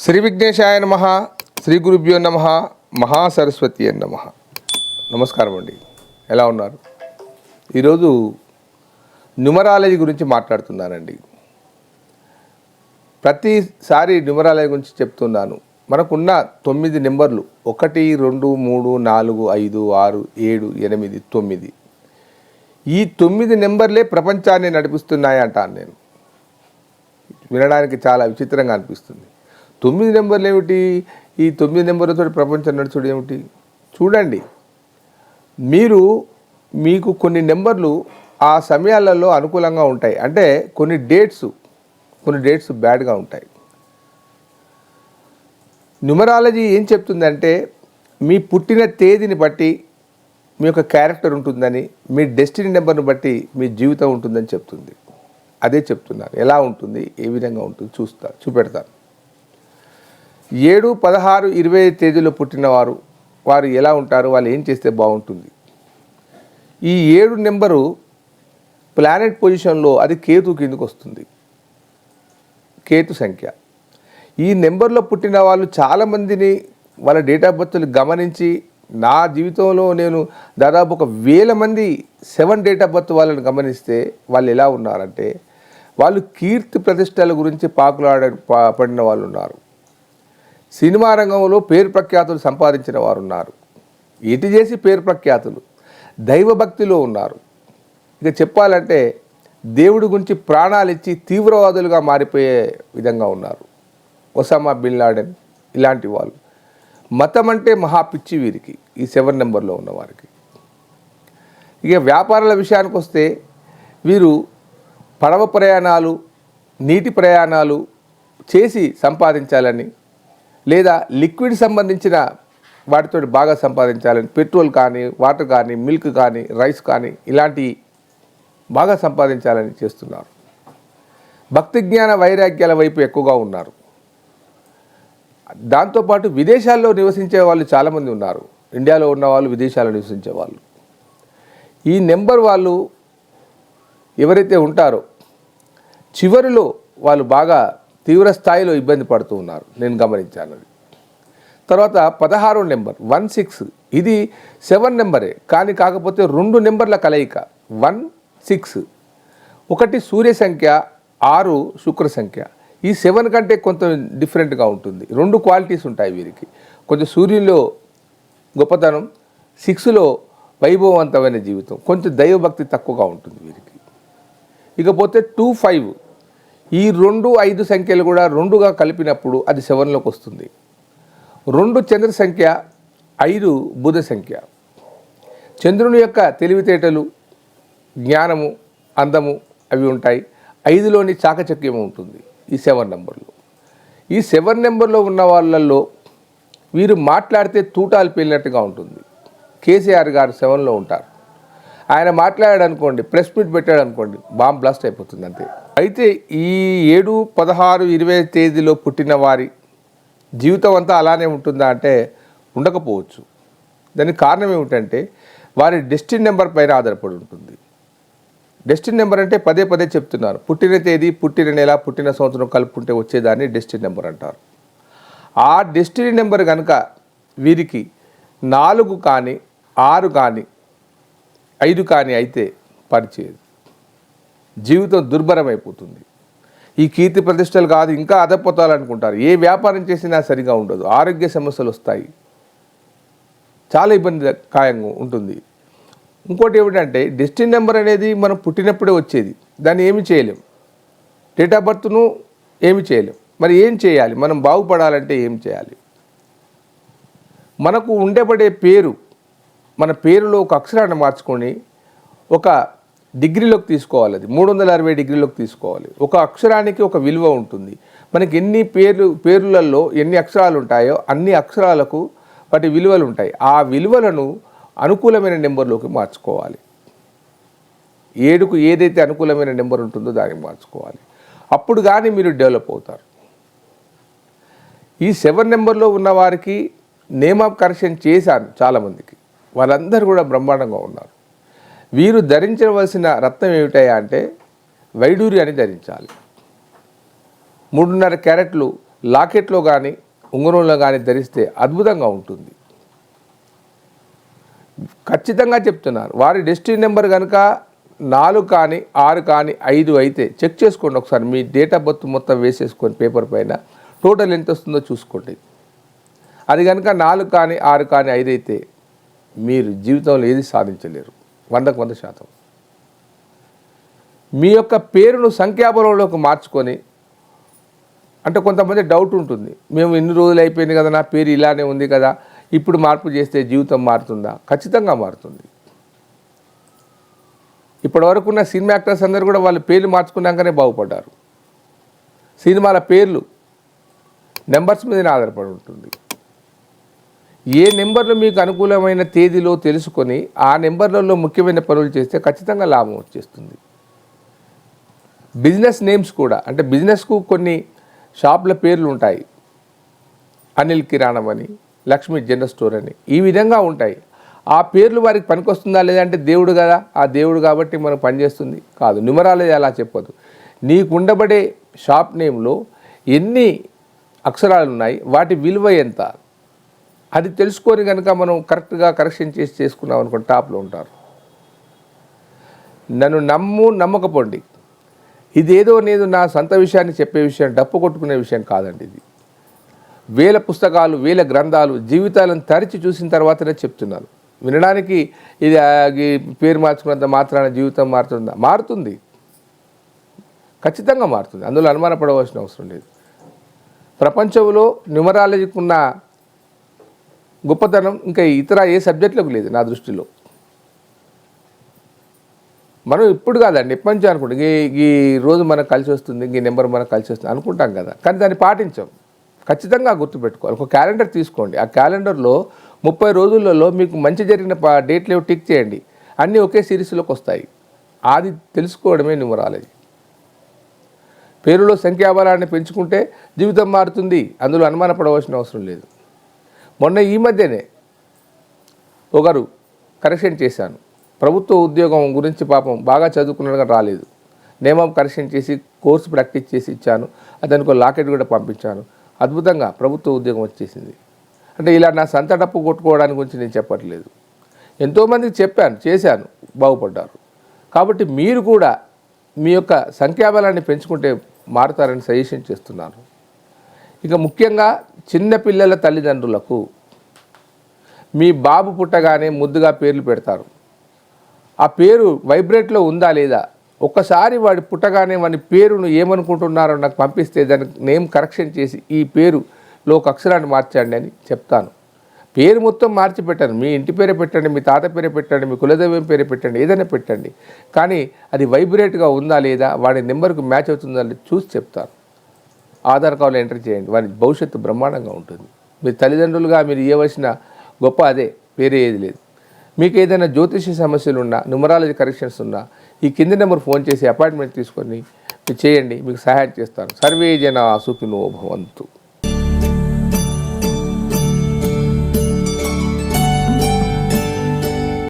శ్రీ విఘ్నేశాయ నమ శ్రీ గురుభ్యో నమ మహాసరస్వతి అని నమ. నమస్కారం అండి. ఎలా ఉన్నారు? ఈరోజు న్యూమరాలజీ గురించి మాట్లాడుతున్నానండి. ప్రతిసారి న్యూమరాలజీ గురించి చెప్తున్నాను. మనకున్న తొమ్మిది నెంబర్లు ఒకటి రెండు మూడు నాలుగు ఐదు ఆరు ఏడు ఎనిమిది తొమ్మిది. ఈ తొమ్మిది నెంబర్లే ప్రపంచాన్ని నడిపిస్తున్నాయి అంటాను నేను. వినడానికి చాలా విచిత్రంగా అనిపిస్తుంది. తొమ్మిది నెంబర్లు ఏమిటి ఈ తొమ్మిది నెంబర్లతో ప్రపంచం నడుచుడు ఏమిటి చూడండి. మీరు మీకు కొన్ని నెంబర్లు ఆ సమయాలలో అనుకూలంగా ఉంటాయి. అంటే కొన్ని డేట్స్ కొన్ని డేట్స్ బ్యాడ్గా ఉంటాయి. న్యూమరాలజీ ఏం చెప్తుందంటే మీ పుట్టిన తేదీని బట్టి మీ యొక్క క్యారెక్టర్ ఉంటుందని మీ డెస్టినీ నెంబర్ని బట్టి మీ జీవితం ఉంటుందని చెప్తుంది. అదే చెప్తున్నాను. ఎలా ఉంటుంది? ఏ విధంగా ఉంటుంది? చూస్తా చూపెడతాను. ఏడు పదహారు ఇరవై తేదీలో పుట్టినవారు వారు ఎలా ఉంటారు వాళ్ళు ఏం చేస్తే బాగుంటుంది? ఈ ఏడు నెంబరు ప్లానెట్ పొజిషన్లో అది కేతు కిందకు వస్తుంది. కేతు సంఖ్య. ఈ నెంబర్లో పుట్టిన వాళ్ళు చాలామందిని వాళ్ళ డేట్ ఆఫ్ బర్త్లు గమనించి నా జీవితంలో నేను దాదాపు ఒక వేల మంది సెవెన్ డేట్ ఆఫ్ బర్త్ వాళ్ళని గమనిస్తే వాళ్ళు ఎలా ఉన్నారంటే వాళ్ళు కీర్తి ప్రతిష్టల గురించి పాకులాడ పా- పడిన వాళ్ళు ఉన్నారు. సినిమా రంగంలో పేరు ప్రఖ్యాతులు సంపాదించిన వారు ఉన్నారు ఎటు చేసి పేరు ప్రఖ్యాతులు దైవభక్తిలో ఉన్నారు. ఇక చెప్పాలంటే దేవుడి గురించి ప్రాణాలు ఇచ్చి తీవ్రవాదులుగా మారిపోయే విధంగా ఉన్నారు. ఒసామా బిన్ లాడెన్ ఇలాంటి వాళ్ళు. మతం అంటే మహా పిచ్చి వీరికి ఈ సెవెన్ నెంబర్లో ఉన్నవారికి ఇక వ్యాపారాల విషయానికి వస్తే వీరు పడవ ప్రయాణాలు నీటి ప్రయాణాలు చేసి సంపాదించాలని లేదా లిక్విడ్ సంబంధించిన వాటితో బాగా సంపాదించాలని పెట్రోల్ కానీ వాటర్ కానీ మిల్క్ కానీ రైస్ కానీ ఇలాంటి బాగా సంపాదించాలని చేస్తున్నారు. భక్తి జ్ఞాన వైరాగ్యాల వైపు ఎక్కువగా ఉన్నారు. దాంతోపాటు విదేశాల్లో నివసించే వాళ్ళు చాలామంది ఉన్నారు. ఇండియాలో ఉన్న వాళ్ళు విదేశాల్లో నివసించే వాళ్ళు. ఈ నెంబర్ వాళ్ళు ఎవరైతే ఉంటారో చివరిలో వాళ్ళు బాగా తీవ్ర స్థాయిలో ఇబ్బంది పడుతూ ఉన్నారు. నేను గమనించాను అది. తర్వాత పదహారో నెంబర్ వన్ సిక్స్. ఇది సెవెన్ నెంబరే కానీ కాకపోతే రెండు నెంబర్ల కలయిక వన్ సిక్స్. ఒకటి సూర్య సంఖ్య ఆరు శుక్ర సంఖ్య. ఈ సెవెన్ కంటే కొంత డిఫరెంట్గా ఉంటుంది. రెండు క్వాలిటీస్ ఉంటాయి వీరికి. కొంచెం సూర్యుల్లో గొప్పతనం సిక్స్లో వైభవవంతమైన జీవితం కొంచెం దైవభక్తి తక్కువగా ఉంటుంది వీరికి. ఇకపోతే టూ ఫైవ్ ఈ రెండు ఐదు సంఖ్యలు కూడా రెండుగా కలిపినప్పుడు అది సెవెన్లోకి వస్తుంది. రెండు చంద్ర సంఖ్య ఐదు బుధ సంఖ్య. చంద్రుని యొక్క తెలివితేటలు జ్ఞానము అందము అవి ఉంటాయి. ఐదులోని చాకచక్యము ఉంటుంది ఈ సెవెన్ నెంబర్లో. ఈ సెవెన్ నెంబర్లో ఉన్న వాళ్ళల్లో వీరు మాట్లాడితే తూటాలు పేలినట్టుగా ఉంటుంది. కేసీఆర్ గారు సెవెన్లో ఉంటారు. ఆయన మాట్లాడాడు అనుకోండి ప్రెస్ మీట్ పెట్టాడు అనుకోండి బాంబ్ బ్లాస్ట్ అయిపోతుంది అంతే. అయితే ఈ ఏడు పదహారు ఇరవై తేదీలో పుట్టిన వారి జీవితం అంతా అలానే ఉంటుందా అంటే ఉండకపోవచ్చు. దానికి కారణం ఏమిటంటే వారి డెస్టిన్ నెంబర్ పైన ఆధారపడి ఉంటుంది. డెస్టిన్ నెంబర్ అంటే పదే పదే చెప్తున్నారు. పుట్టిన తేదీ పుట్టిన నెల పుట్టిన సంవత్సరం కలుపుకుంటే వచ్చేదాన్ని డెస్టిన్ నెంబర్ అంటారు. ఆ డెస్టినీ నెంబర్ కనుక వీరికి నాలుగు కానీ ఆరు కానీ ఐదు కానీ అయితే పరిచయం జీవితం దుర్భరమైపోతుంది. ఈ కీర్తి ప్రతిష్టలు కాదు ఇంకా అదపోతాలనుకుంటారు ఏ వ్యాపారం చేసినా సరిగా ఉండదు. ఆరోగ్య సమస్యలు వస్తాయి. చాలా ఇబ్బంది కాయంగా ఉంటుంది. ఇంకోటి ఏమిటంటే డెస్టిన్ నెంబర్ అనేది మనం పుట్టినప్పుడే వచ్చేది. దాన్ని ఏమి చేయలేం. డేట్ ఆఫ్ బర్త్ను ఏమి చేయలేం. మరి ఏం చేయాలి? మనం బాగుపడాలంటే ఏం చేయాలి? మనకు ఉండబడే పేరు మన పేరులో ఒక అక్షరాన్ని మార్చుకొని ఒక డిగ్రీలోకి తీసుకోవాలి అది. మూడు వందల అరవై డిగ్రీలోకి తీసుకోవాలి. ఒక అక్షరానికి ఒక విలువ ఉంటుంది. మనకి ఎన్ని పేర్లు పేర్లలో ఎన్ని అక్షరాలు ఉంటాయో అన్ని అక్షరాలకు వాటి విలువలు ఉంటాయి. ఆ విలువలను అనుకూలమైన నెంబర్లోకి మార్చుకోవాలి. ఏడుకు ఏదైతే అనుకూలమైన నెంబర్ ఉంటుందో దానికి మార్చుకోవాలి. అప్పుడు కానీ మీరు డెవలప్ అవుతారు. ఈ సెవెన్ నెంబర్లో ఉన్న వారికి నేమ్ ఆఫ్ కరెక్షన్ చేశాను చాలామందికి. వాళ్ళందరూ కూడా బ్రహ్మాండంగా ఉన్నారు. వీరు ధరించవలసిన రత్నం ఏమిటాయా అంటే వైడూరి అని ధరించాలి. మూడున్నర క్యారెట్లు లాకెట్లో కానీ ఉంగరంలో కానీ ధరిస్తే అద్భుతంగా ఉంటుంది. ఖచ్చితంగా చెప్తున్నారు. వారి డెస్టినీ నెంబర్ కనుక నాలుగు కానీ ఆరు కానీ ఐదు అయితే చెక్ చేసుకోండి ఒకసారి. మీ డేట్ ఆఫ్ బర్త్ మొత్తం వేసేసుకొని పేపర్ పైన టోటల్ ఎంత వస్తుందో చూసుకోండి. అది కనుక నాలుగు కానీ ఆరు కానీ ఐదు అయితే మీరు జీవితంలో ఏది సాధించలేరు. వందకు వంద శాతం. మీ యొక్క పేరును సంఖ్యాబలంలోకి మార్చుకొని అంటే కొంతమంది డౌట్ ఉంటుంది. మేము ఎన్ని రోజులు అయిపోయింది కదా నా పేరు ఇలానే ఉంది కదా ఇప్పుడు మార్పు చేస్తే జీవితం మారుతుందా? ఖచ్చితంగా మారుతుంది. ఇప్పటివరకు ఉన్న సినిమా యాక్టర్స్ అందరూ కూడా వాళ్ళ పేర్లు మార్చుకున్నాకనే బాగుపడ్డారు. సినిమాల పేర్లు నెంబర్స్ మీదనే ఆధారపడి ఉంటుంది. ఏ నెంబర్లు మీకు అనుకూలమైన తేదీలో తెలుసుకొని ఆ నెంబర్లలో ముఖ్యమైన పనులు చేస్తే ఖచ్చితంగా లాభం వచ్చేస్తుంది. బిజినెస్ నేమ్స్ కూడా అంటే బిజినెస్కు కొన్ని షాపుల పేర్లు ఉంటాయి. అనిల్ కిరాణం అని లక్ష్మీ జనరల్ స్టోర్ అని ఈ విధంగా ఉంటాయి. ఆ పేర్లు వారికి పనికొస్తుందా లేదంటే దేవుడు కదా ఆ దేవుడు కాబట్టి మనకు పనిచేస్తుంది కాదు న్యూమరాలజీ అలా చెప్పదు నీకు ఉండబడే షాప్ నేమ్లో ఎన్ని అక్షరాలు ఉన్నాయి వాటి విలువ ఎంత? అది తెలుసుకొని కనుక మనం కరెక్ట్గా కరెక్షన్ చేసి చేసుకున్నాం అనుకోండి టాప్లో ఉంటారు. నన్ను నమ్ము నమ్మకపోండి. ఇదేదో నేను నా సొంత విషయాన్ని చెప్పే విషయం డప్పు కొట్టుకునే విషయం కాదండి ఇది. వేల పుస్తకాలు వేల గ్రంథాలు జీవితాలను తరిచి చూసిన తర్వాతనే చెప్తున్నాను. వినడానికి ఇది పేరు మార్చుకున్నంత మాత్రాన జీవితం మారుతుందా? మారుతుంది. ఖచ్చితంగా మారుతుంది. అందులో అనుమానపడవలసిన అవసరం లేదు. ప్రపంచంలో న్యూమరాలజీకి ఉన్న గొప్పతనం ఇంకా ఇతర ఏ సబ్జెక్టులకు లేదు నా దృష్టిలో. మనం ఇప్పుడు కాదండి ఎప్పటి నుంచి అనుకుంటాం. ఈ ఈ రోజు మనకు కలిసి వస్తుంది ఈ నెంబర్ మనకు కలిసి వస్తుంది అనుకుంటాం కదా. కానీ దాన్ని పాటించాం. ఖచ్చితంగా గుర్తుపెట్టుకోవాలి. ఒక క్యాలెండర్ తీసుకోండి. ఆ క్యాలెండర్లో ముప్పై రోజులలో మీకు మంచి జరిగిన డేట్లు ఏవో టిక్ చేయండి. అన్నీ ఒకే సిరీస్లోకి వస్తాయి. అది తెలుసుకోవడమే న్యూమరాలజీ. పేరులో సంఖ్యాబలాన్ని పెంచుకుంటే జీవితం మారుతుంది. అందులో అనుమానపడవలసిన అవసరం లేదు. మొన్న ఈ మధ్యనే ఒకరు కరెక్షన్ చేశాను. ప్రభుత్వ ఉద్యోగం గురించి పాపం బాగా చదువుకున్నట్టుగా రాలేదు. నేమం కరెక్షన్ చేసి కోర్సు ప్రాక్టీస్ చేసి ఇచ్చాను. అతనికి లాకెట్ కూడా పంపించాను. అద్భుతంగా ప్రభుత్వ ఉద్యోగం వచ్చేసింది. అంటే ఇలా నా సంత డప్పు కొట్టుకోవడానికి గురించి నేను చెప్పట్లేదు. ఎంతోమందికి చెప్పాను చేశాను బాగుపడ్డారు. కాబట్టి మీరు కూడా మీ యొక్క సంఖ్యాబలాన్ని పెంచుకుంటే మారుతారని సజెషన్ చేస్తున్నాను. ఇక ముఖ్యంగా చిన్నపిల్లల తల్లిదండ్రులకు మీ బాబు పుట్టగానే ముద్దుగా పేర్లు పెడతారు. ఆ పేరు వైబ్రేట్లో ఉందా లేదా? ఒక్కసారి వాడి పుట్టగానే వాడి పేరును ఏమనుకుంటున్నారో నాకు పంపిస్తే దానికి నేమ్ కరెక్షన్ చేసి ఈ పేరులో ఒక అక్షరాన్ని మార్చండి అని చెప్తాను. పేరు మొత్తం మార్చి పెట్టండి. మీ ఇంటి పేరే పెట్టండి మీ తాత పేరే పెట్టండి మీ కులదైవం పేరే పెట్టండి ఏదైనా పెట్టండి. కానీ అది వైబ్రేట్గా ఉందా లేదా? వాడి నెంబర్కు మ్యాచ్ అవుతుందా చూసి చెప్తాను. ఆధార్ కార్డులో ఎంటర్ చేయండి. వారి భవిష్యత్తు బ్రహ్మాండంగా ఉంటుంది. మీ తల్లిదండ్రులుగా మీరు ఇవ్వవలసిన గొప్ప అదే వేరే ఏది లేదు. మీకు ఏదైనా జ్యోతిష సమస్యలు ఉన్నా న్యూమరాలజీ కరెక్షన్స్ ఉన్నా ఈ కింది నెంబర్ ఫోన్ చేసి అపాయింట్మెంట్ తీసుకొని మీరు చేయండి. మీకు సహాయం చేస్తాను. సర్వే జన సుఖినో భవంతు.